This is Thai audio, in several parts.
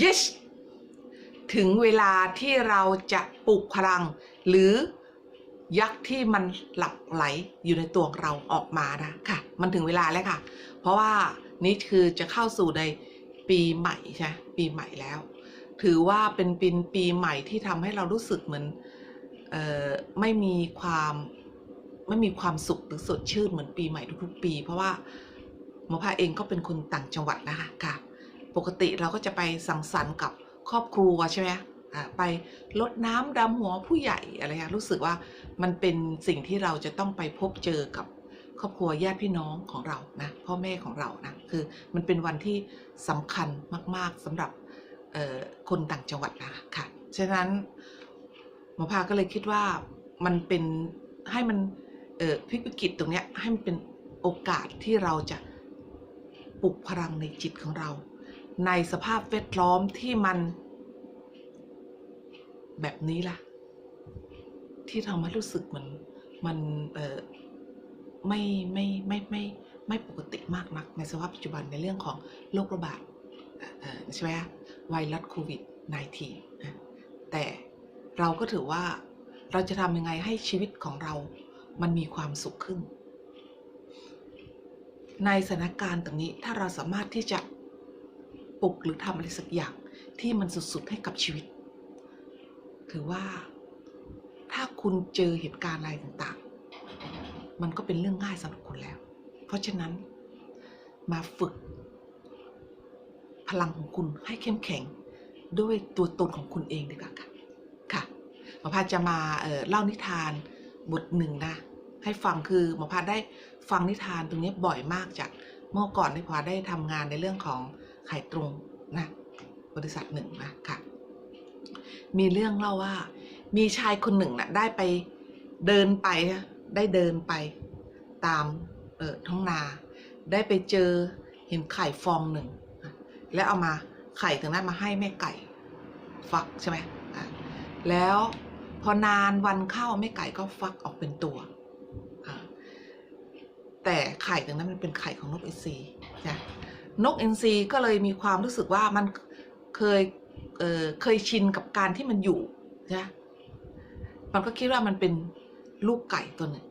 yes ถึงเวลาที่เราจะปลุกพลัง หรือยักษ์ที่มันหลับไหลอยู่ในตัวเราออกมานะค่ะ มันถึงเวลาแล้วค่ะ เพราะว่านี่คือจะเข้าสู่ในปีใหม่ใช่ปีใหม่แล้ว ถือว่าเป็นปีปีใหม่ที่ทำให้เรารู้สึกเหมือนออไม่มีความไม่มีความสุขหรือสดชื่นเหมือนปีใหม่ทุกๆปี เพราะว่าหมอพาเองก็เป็นคนต่างจังหวัดนะคะค่ะ ปกติเราก็จะไปสังสรรค์กับครอบครัวใช่ไหมไปลดน้ำดำหัวผู้ใหญ่อะไรค่ะรู้สึกว่ามันเป็นสิ่งที่เราจะต้องไปพบเจอกับครอบครัวญาติพี่น้องของเรานะพ่อแม่ของเรานะคือมันเป็นวันที่สำคัญมาก ๆสำหรับคนต่างจังหวัดนะค่ะฉะนั้นหมอพาก็เลยคิดว่ามันเป็นให้มันพิกวิกฤตตรงนี้ให้มันเป็นโอกาสที่เราจะปลุกพลังในจิตของเรา ในสภาพแวดล้อมที่มัน แบบนี้ล่ะ ที่ทำให้รู้สึกเหมือนมันเออไม่ไม่ไม่ไม่ไม่ปกติมากนัก ในสภาพปัจจุบันในเรื่องของโรคระบาดใช่ไหมฮะไวรัสโควิด -19 แต่เราก็ถือว่าเราจะทำยังไงให้ชีวิตของเรา มันมีความสุขขึ้น ในสถานการณ์ตรงนี้ถ้าเราสามารถที่จะ ปลุกหรือทำอะไรสักอย่างที่มันสุดๆให้กับชีวิตถือว่าถ้าคุณเจอเหตุการณ์อะไรต่างๆ มันก็เป็นเรื่องง่ายสำหรับคุณแล้ว เพราะฉะนั้นมาฝึก พลังของคุณให้เข้มแข็งด้วยตัวตนของคุณเองดีกว่าค่ะค่ะหมอพาจะมาเเล่านิทานบทหนึ่งนะ ให้ฟังคือหมอพาได้ฟังนิทานตรงนี้บ่อยมากจากเมื่อก่อนที่พอได้ทำงานในเรื่องของ ขายตรงนะบริษัทหนึ่งนะค่ะ มีเรื่องเล่าว่า มีชายคนหนึ่งนะ่ะได้ไปเดินไปได้เดินไปตามเออท้องนา ได้ไปเจอเห็นไข่ฟองหนึ่งแล้วเอามาไข่ถึงนั้นมาให้แม่ไก่ฟักใช่ไหมอะแล้วพอนานวันเข้าแม่ไก่ก็ฟักออกเป็นตัวอะแต่ไข่ตรงนั้นมันเป็นไข่ของนกอินทรีนะ นกอินทรีก็เลยมีความรู้สึกว่ามันเคยเเคยชินกับการที่มันอยู่นะมันก็คิดว่ามันเป็นลูกไก่ตัวหนึ่ง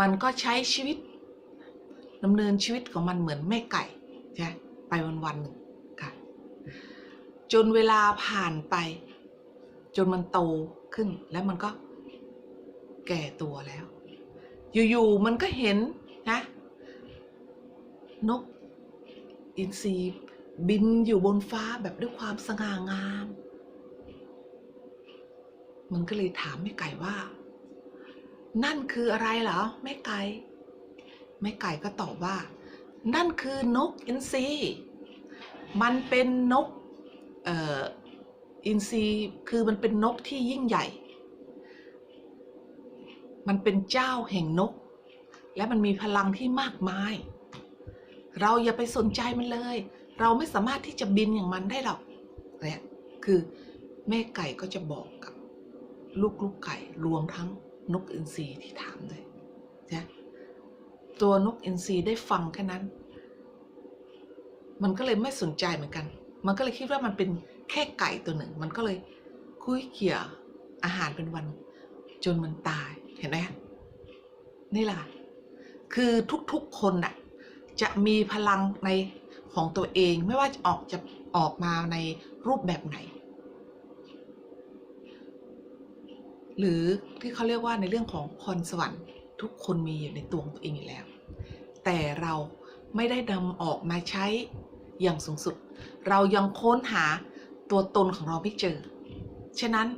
มันก็ใช้ชีวิตดำเนินชีวิตของมันเหมือนแม่ไก่ใช่ไปวันวันหนึ่งค่ะ จนเวลาผ่านไป จนมันโตขึ้นแล้วมันก็แก่ตัวแล้ว อยู่ๆมันก็เห็นนะนก อินทรีบินอยู่บนฟ้าแบบด้วยความสง่างาม มันก็เลยถามแม่ไก่ว่า นั่นคืออะไรเหรอแม่ไก่ แม่ไก่ก็ตอบว่า นั่นคือนกอินทรีมันเป็นนกเอ่ออินทรีคือมันเป็นนกที่ยิ่งใหญ่ มันเป็นเจ้าแห่งนก และมันมีพลังที่มากมาย เราอย่าไปสนใจมันเลย เราไม่สามารถที่จะบินอย่างมันได้หรอกเนี่ยคือแม่ไก่ก็จะบอกกับลูกลูกไก่รวมทั้งนกอินทรีที่ถามเลยนะตัวนกอินทรีได้ฟังแค่นั้น มันก็เลยไม่สนใจเหมือนกัน มันก็เลยคิดว่ามันเป็นแค่ไก่ตัวหนึ่ง มันก็เลยคุยเขี่ยอาหารเป็นวัน จนมันตายเห็นไหมนี่แหละคือทุกๆคนน่ะ จะมีพลังในของตัวเองไม่ว่าจะออกจะออกมาในรูปแบบไหน หรือที่เขาเรียกว่าในเรื่องของพรสวรรค์ ทุกคนมีอยู่ในตัวของตัวเองอยู่แล้ว แต่เราไม่ได้นำออกมาใช้อย่างสูงสุด เรายังค้นหาตัวตนของเราไม่เจอ ฉะนั้น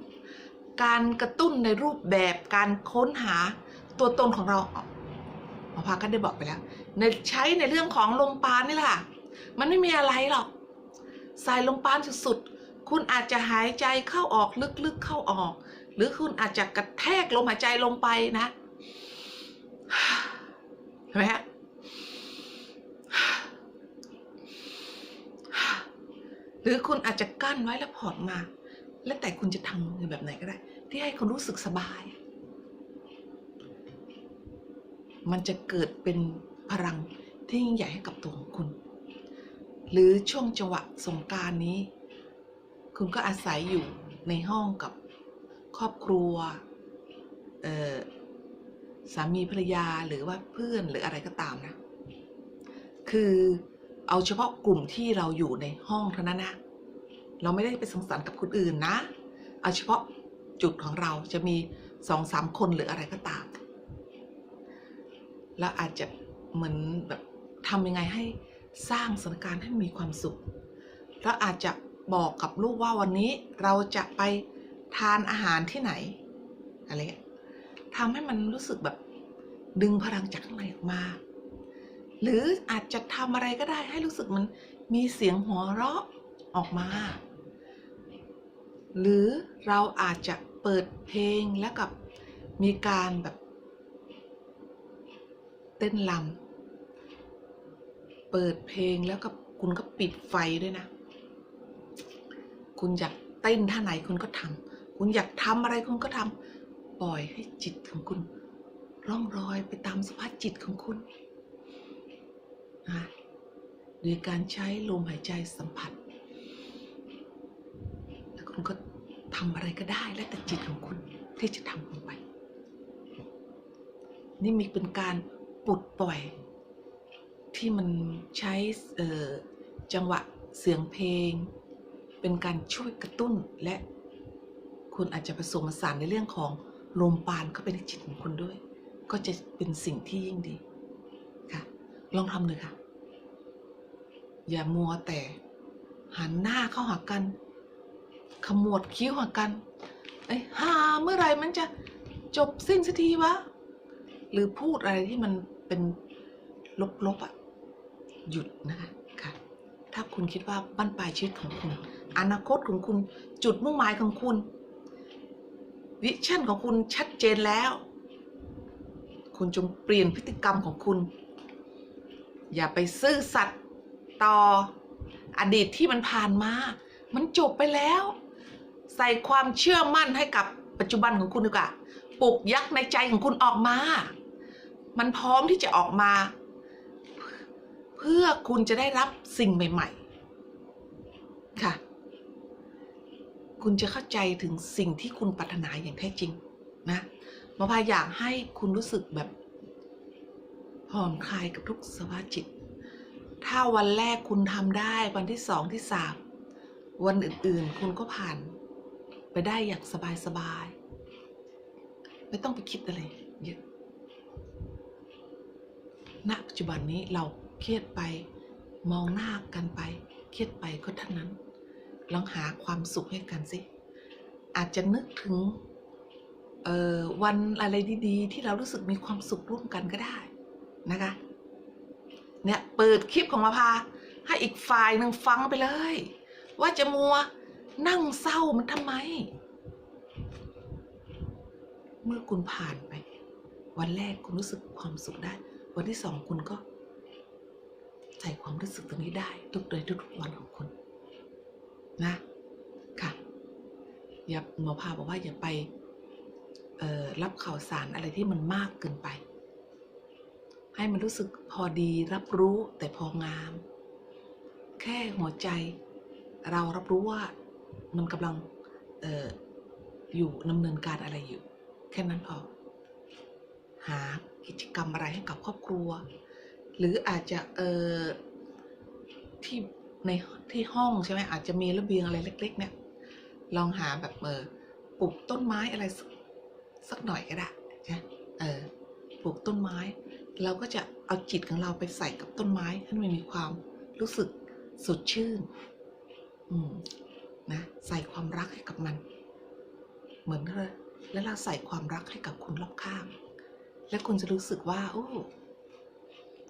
การกระตุ้นในรูปแบบการค้นหาตัวตนของเรา อพาก็ได้บอกไปแล้วในใช้ในเรื่องของลมปราณนี่แหละ มันไม่มีอะไรหรอก ใส่ลมปราณสุดๆ คุณอาจจะหายใจเข้าออกลึกๆเข้าออก หรือคุณอาจจะกระแทกลมหายใจลงไปนะเห็นไหมฮะหรือคุณอาจจะกั้นไว้แล้วผ่อนมา แล้วแต่คุณจะทำแบบไหนก็ได้ ที่ให้คุณรู้สึกสบาย มันจะเกิดเป็นพลังที่ยิ่งใหญ่ให้กับตัวของคุณ หรือช่วงจังหวะสงการนี้ คุณก็อาศัยอยู่ในห้องกับครอบครัวสามีภรรยาหรือว่าเพื่อนหรืออะไรก็ตามนะ คือเอาเฉพาะกลุ่มที่เราอยู่ในห้องเท่านั้นนะ เราไม่ได้ไปสังสรรค์กับคนอื่นนะ เอาเฉพาะจุดของเราจะมีสองสามคนหรืออะไรก็ตาม แล้วอาจจะเหมือนแบบทำยังไงให้สร้างสถานการณ์ให้มีความสุข แล้วอาจจะบอกกับลูกว่าวันนี้เราจะไปทานอาหารที่ไหน อะไรทำให้มันรู้สึกแบบดึงพลังจากข้างในออกมา หรืออาจจะทำอะไรก็ได้ให้รู้สึกมันมีเสียงหัวเราะออกมา หรือเราอาจจะเปิดเพลงแล้วกับมีการแบบ เต้นลำเปิดเพลงแล้วก็คุณก็ปิดไฟด้วยนะ คุณอยากเต้นท่าไหนคุณก็ทำคุณอยากทำอะไรคุณก็ทำปล่อยให้จิตของคุณร่องรอยไปตามสภาพจิตของคุณนะโดยการใช้ลมหายใจสัมผัส แล้วคุณก็ทำอะไรก็ได้แล้วแต่จิตของคุณที่จะทำลงไป นี่มีเป็นการ ปลดปล่อย ที่มันใช้จังหวะเสียงเพลง เป็นการช่วยกระตุ้นและคุณอาจจะผสมผสานในเรื่องของลมปานเข้าไปในจิตของคุณด้วย ก็จะเป็นสิ่งที่ยิ่งดีค่ะ ลองทำเลยค่ะ อย่ามัวแต่ หันหน้าเข้าหากัน ขมวดคิ้วหากัน เอ้ยหาเมื่อไหร่มันจะจบสิ้นสักทีวะ หรือพูดอะไรที่มันเป็นลบๆอะ่ะหยุดนะคะค่ะ ถ้าคุณคิดว่าบั้นปลายชีวิตของคุณ อนาคตของคุณจุดมุ่งหมายของคุณ วิชั่นของคุณชัดเจนแล้ว คุณจงเปลี่ยนพฤติกรรมของคุณ อย่าไปซื่อสัตย์ต่ออดีตที่มันผ่านมา มันจบไปแล้ว ใส่ความเชื่อมั่นให้กับปัจจุบันของคุณดีกว่าปลุกยักษ์ในใจของคุณออกมา มันพร้อมที่จะออกมา เพื่อคุณจะได้รับสิ่งใหม่ ๆ ค่ะ คุณจะเข้าใจถึงสิ่งที่คุณปรารถนาอย่างแท้จริงนะหมาพายอยากให้คุณรู้สึกแบบผ่อนคลายกับทุกสภาวะจิต ถ้าวันแรกคุณทำได้วันที่สองที่สามวันอื่นๆ คุณก็ผ่าน ไปได้อย่างสบายๆ ไม่ต้องไปคิดอะไร ณปัจจุบันนี้เราเครียดไปมองหน้ากันไป เครียดไปก็เท่านั้น ลองหาความสุขให้กันสิ อาจจะนึกถึงวันอะไรดีๆ ที่เรารู้สึกมีความสุขร่วมกันก็ได้นะคะ เนี่ยเปิดคลิปของมาพา ให้อีกฝ่ายหนึ่งฟังไปเลย ว่าจะมัวนั่งเศร้ามันทำไม เมื่อคุณผ่านไป วันแรกคุณรู้สึกความสุขได้ วันที่สองคุณก็ใส่ความรู้สึกตรงนี้ได้ ทุกโดยทุกวันของคุณ นะ ค่ะ อย่าหมอพาบอกว่าอย่าไปรับข่าวสารอะไรที่มันมากเกินไป ให้มันรู้สึกพอดีรับรู้แต่พองาม แค่หัวใจ เรารับรู้ว่ามันกำลังอออยู่ดำเนินการอะไรอยู่ แค่นั้นพอ หา กิจกรรมอะไรให้กับครอบครัว หรืออาจจะเออที่ในที่ห้องใช่ไหมอาจจะมีระเบียงอะไรเล็ก ๆ เนี่ย ลองหาแบบเออปลูกต้นไม้อะไรสักสักหน่อยก็ได้นะเออปลูกต้นไม้ เราก็จะเอาจิตของเราไปใส่กับต้นไม้ให้มันมีความรู้สึกสดชื่น อืมนะใส่ความรักให้กับมัน เหมือนเลยแล้วเราใส่ความรักให้กับคนรอบข้าง และคุณจะรู้สึกว่า โอ้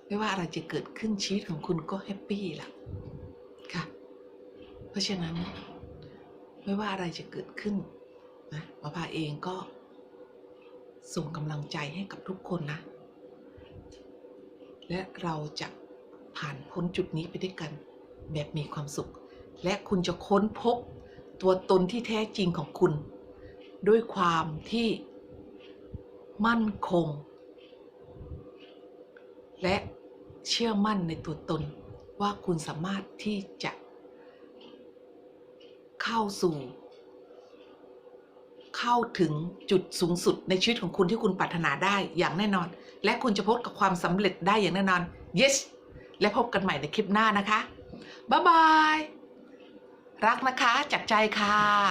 ไม่ว่าอะไรจะเกิดขึ้นชีวิตของคุณก็แฮปปี้ละค่ะ เพราะฉะนั้น ไม่ว่าอะไรจะเกิดขึ้นนะหมอพาเองก็ ส่งกำลังใจให้กับทุกคนนะ และเราจะผ่านพ้นจุดนี้ไปด้วยกันแบบมีความสุข และคุณจะค้นพบตัวตนที่แท้จริงของคุณ ด้วยความที่มั่นคง และเชื่อมั่นในตัวตนว่าคุณสามารถที่จะเข้าสู่ เข้าถึงจุดสูงสุดในชีวิตของคุณที่คุณปรารถนาได้อย่างแน่นอน และคุณจะพบกับความสำเร็จได้อย่างแน่นอน yes และพบกันใหม่ในคลิปหน้านะคะ บ๊ายบาย รักนะคะจากใจค่ะ